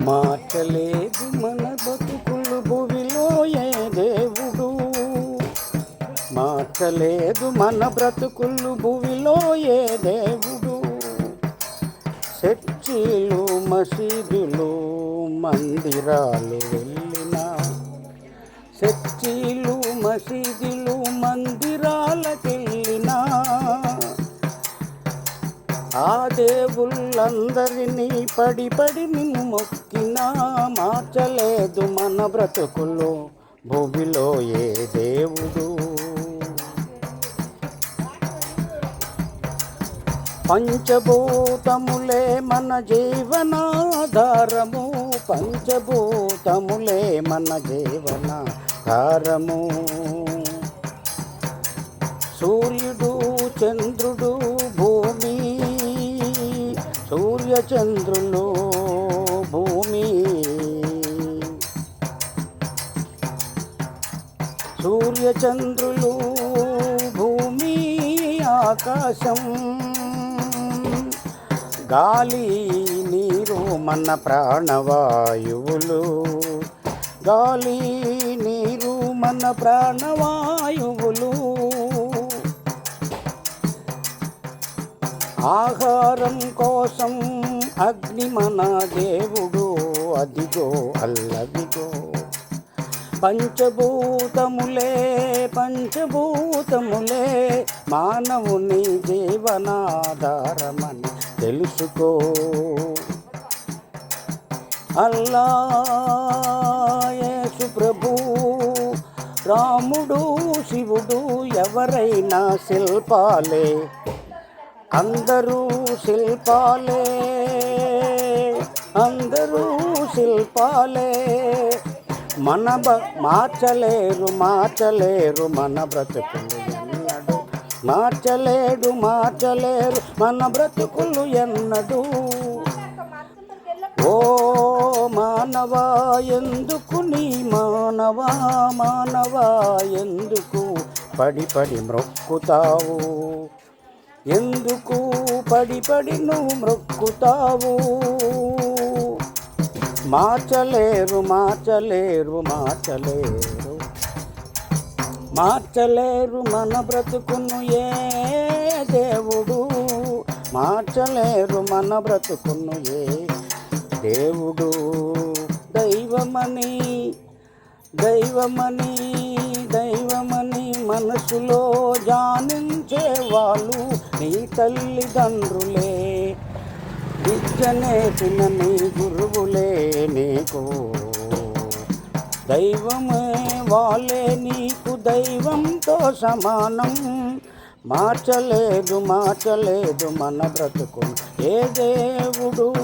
మార్చలేదు మన బతుకులు భువిలో ఏ దేవుడు? మార్చలేదు మన బ్రతుకులు భువిలో ఏ దేవుడు? చర్చిలు మసీదులు మందిరాలు వెళ్ళి ఆ దేవుళ్ళందరినీ పడి పడి నిన్ను మొక్కినా మార్చలేదు మన బ్రతుకులు. భూమిలో ఏ దేవుడు? పంచభూతములే మన జీవనాధారము. పంచభూతములే మన జీవనాధారము. సూర్యుడు చంద్రుడు భూమి సూర్యచంద్రులు భూమి. సూర్యచంద్రులు భూమి ఆకాశం. గాలి నీరు మన ప్రాణవాయువులు. గాలి నీరు మన ప్రాణవాయువులు. ఆహారం కోసం అగ్ని మన దేవుడు అదిగో అల్లదిగో. పంచభూతములే పంచభూతములే మానవుని జీవనాధారమని తెలుసుకో. అల్లా యేసు ప్రభు రాముడు శివుడు ఎవరైనా శిల్పాలే అందరూ శిల్పాలే అందరూ శిల్పాలే. మన బ మార్చలేరు మార్చలేరు మన బ్రతుకులు ఎన్నడు. మార్చలేడు మార్చలేరు మన బ్రతుకులు ఎన్నడు. ఓ మానవా ఎందుకు నీ మానవా? మానవా ఎందుకు పడి పడి మ్రొక్కుతావు? ఎందుకు పడి పడి నువ్వు మ్రొక్కుతావు? మార్చలేరు మార్చలేరు మార్చలేరు. మార్చలేరు మన బ్రతుకును ఏ దేవుడు? మార్చలేరు మన బ్రతుకును ఏ దేవుడు? దైవమని దైవమని దైవమని మనసులో జానించే వాళ్ళు నీ తల్లిదండ్రులే విద్యనేసిన నీ గురువులే నీకు. దైవమే వాళ్ళే నీకు దైవంతో సమానం. మార్చలేదు మార్చలేదు మన బ్రతుకు. ఏ దేవుడు